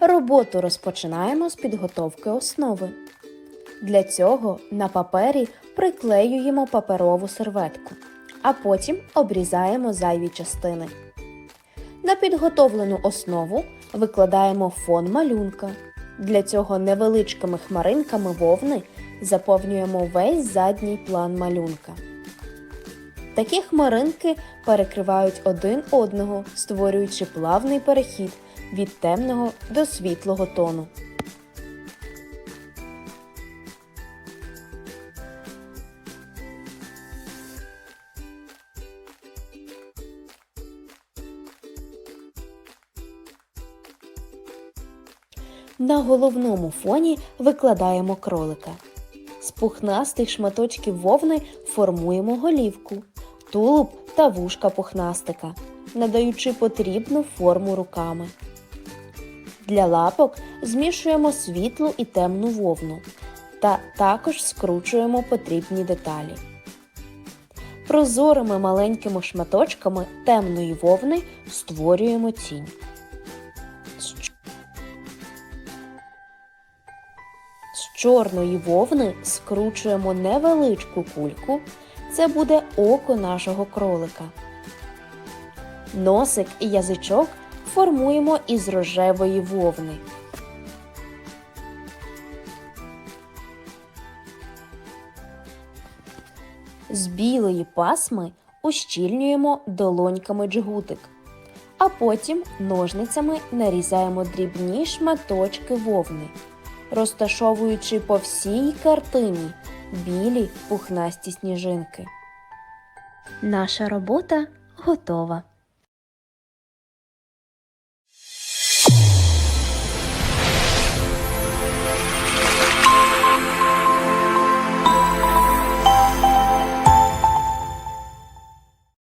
Роботу розпочинаємо з підготовки основи. Для цього на папері приклеюємо паперову серветку, а потім обрізаємо зайві частини. На підготовлену основу викладаємо фон малюнка. Для цього невеличкими хмаринками вовни заповнюємо весь задній план малюнка. Такі хмаринки перекривають один одного, створюючи плавний перехід від темного до світлого тону. На головному фоні викладаємо кролика. З пухнастих шматочків вовни формуємо голівку, тулуб та вушка пухнастика, надаючи потрібну форму руками. Для лапок змішуємо світлу і темну вовну та також скручуємо потрібні деталі. Прозорими маленькими шматочками темної вовни створюємо тінь. З чорної вовни скручуємо невеличку кульку. Це буде око нашого кролика. Носик і язичок формуємо із рожевої вовни. З білої пасми ущільнюємо долоньками джгутик, а потім ножницями нарізаємо дрібні шматочки вовни, розташовуючи по всій картині білі пухнасті сніжинки. Наша робота готова.